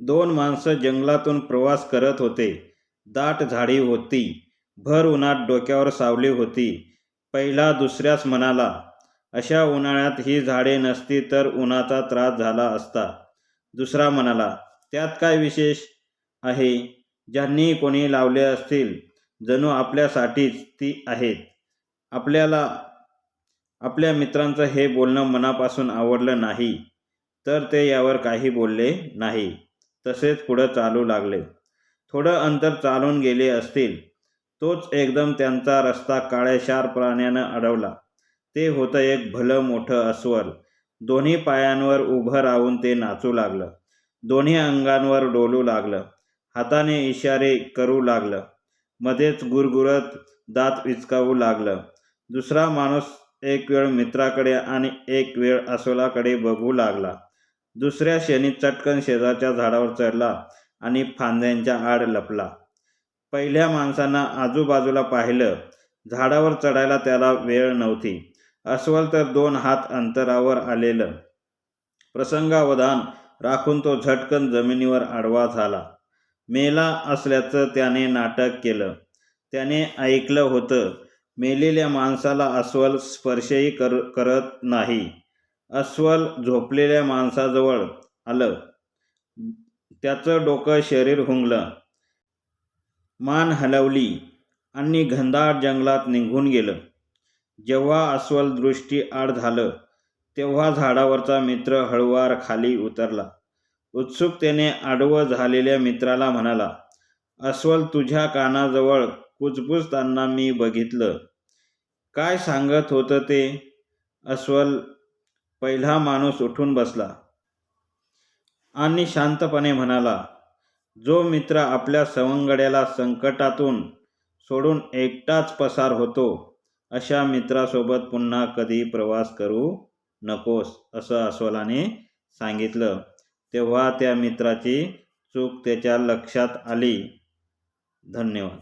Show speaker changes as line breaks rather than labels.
दोन माणसं जंगलातून प्रवास करत होते. दाट झाडी होती. भर उन्हात डोक्यावर सावली होती. पहिला दुसऱ्यास म्हणाला अशा उन्हाळ्यात ही झाडे नसती तर उन्हाचा त्रास झाला असता. दुसरा म्हणाला त्यात काय विशेष आहे? ज्यांनी कोणी लावले असतील जणू आपल्यासाठीच ती आहेत. आपल्याला आपल्या मित्रांचं हे बोलणं मनापासून आवडलं नाही. तर ते यावर काही बोलले नाही. तसेच पुढं चालू लागले. थोडं अंतर चालून गेले असतील तोच एकदम त्यांचा रस्ता काळ्याशार प्राण्यानं अडवला. ते होतं एक भलं मोठं अस्वल. दोन्ही पायांवर उभं राहून ते नाचू लागलं. दोन्ही अंगांवर डोलू लागलं. हाताने इशारे करू लागलं. मध्येच गुरगुरत दात विचकावू लागलं. दुसरा माणूस एक वेळ मित्राकडे आणि एक वेळ अस्वलाकडे बघू लागला. दुसऱ्या शेणी चटकन शेजारच्या झाडावर चढला आणि फांद्यांच्या आड लपला. पहिल्या माणसानं आजूबाजूला पाहिलं झाडावर चढायला त्याला वेळ नव्हती. अस्वल तर दोन हात अंतरावर आलेलं. प्रसंगावधान राखून तो झटकन जमिनीवर आडवा झाला. मेला असल्याचं त्याने नाटक केलं. त्याने ऐकलं होतं मेलेल्या माणसाला अस्वल स्पर्शही कर करत नाही. अस्वल झोपलेल्या माणसाजवळ आलं. त्याचं डोकं शरीर हुंगलं. मान हलवली आणि घनदाट जंगलात निघून गेलं. जेव्हा अस्वल दृष्टी आड झालं तेव्हा झाडावरचा मित्र हळुवार खाली उतरला. उत्सुकतेने आडवं झालेल्या मित्राला म्हणाला अस्वल तुझ्या कानाजवळ कुजबुजताना मी बघितलं. काय सांगत होतं ते? अस्वल पहिला माणूस उठून बसला आणि शांतपणे म्हणाला जो मित्र आपल्या सवंगड्याला संकटातून सोडून एकटाच पसार होतो अशा मित्रासोबत पुन्हा कधी प्रवास करू नकोस असं अस्वलाने सांगितलं. तेव्हा त्या मित्राची चूक त्याच्या लक्षात आली. धन्यवाद.